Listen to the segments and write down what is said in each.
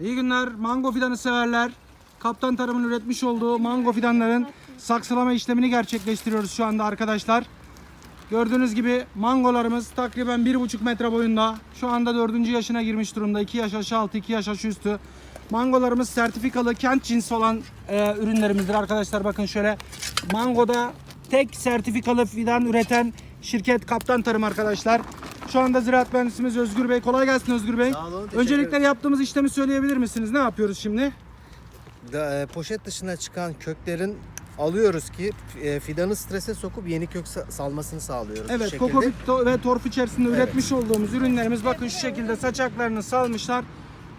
İyi günler. Mango fidanı severler. Kaptan Tarım'ın üretmiş olduğu mango fidanların saksılama işlemini gerçekleştiriyoruz şu anda arkadaşlar. Gördüğünüz gibi mangolarımız takriben 1,5 metre boyunda. Şu anda 4. yaşına girmiş durumda. 2 yaş aşağı altı, 2 yaş aşağı üstü. Mangolarımız sertifikalı kent cinsi olan e, ürünlerimizdir arkadaşlar. Bakın şöyle mangoda tek sertifikalı fidan üreten şirket Kaptan Tarım arkadaşlar. Şu anda ziraat mühendisimiz Özgür Bey. Kolay gelsin Özgür Bey. Sağ olun, teşekkür Öncelikle ederim. yaptığımız işlemi söyleyebilir misiniz? Ne yapıyoruz şimdi? Da, e, poşet dışına çıkan köklerin alıyoruz ki e, fidanı strese sokup yeni kök sa- salmasını sağlıyoruz. bu Evet, şekilde. kokopit to- ve torf içerisinde üretmiş olduğumuz ürünlerimiz bakın şu şekilde saçaklarını salmışlar.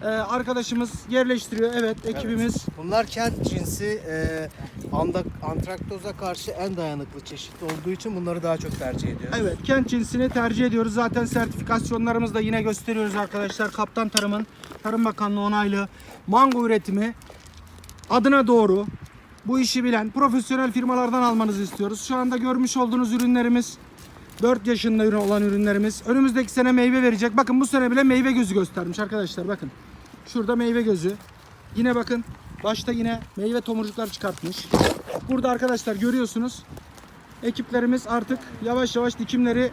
Ee, arkadaşımız yerleştiriyor. Evet, ekibimiz. Bunlar kent cinsi e, anda, antraktoza karşı en dayanıklı çeşit olduğu için bunları daha çok tercih ediyoruz. Evet, kent cinsini tercih ediyoruz. Zaten sertifikasyonlarımızı da yine gösteriyoruz arkadaşlar. Kaptan Tarım'ın Tarım Bakanlığı onaylı mango üretimi adına doğru bu işi bilen profesyonel firmalardan almanızı istiyoruz. Şu anda görmüş olduğunuz ürünlerimiz 4 yaşında olan ürünlerimiz. Önümüzdeki sene meyve verecek. Bakın bu sene bile meyve gözü göstermiş arkadaşlar. Bakın. Şurada meyve gözü. Yine bakın başta yine meyve tomurcuklar çıkartmış. Burada arkadaşlar görüyorsunuz. Ekiplerimiz artık yavaş yavaş dikimleri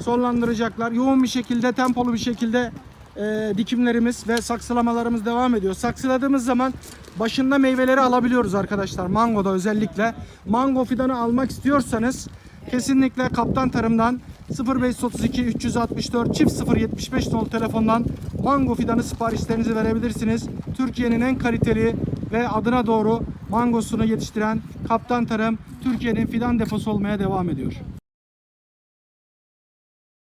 sonlandıracaklar. Yoğun bir şekilde, tempolu bir şekilde e, dikimlerimiz ve saksılamalarımız devam ediyor. Saksıladığımız zaman başında meyveleri alabiliyoruz arkadaşlar. Mangoda özellikle. Mango fidanı almak istiyorsanız kesinlikle Kaptan Tarım'dan 0532 364 çift 075 nolu telefondan mango fidanı siparişlerinizi verebilirsiniz. Türkiye'nin en kaliteli ve adına doğru mangosunu yetiştiren Kaptan Tarım Türkiye'nin fidan deposu olmaya devam ediyor.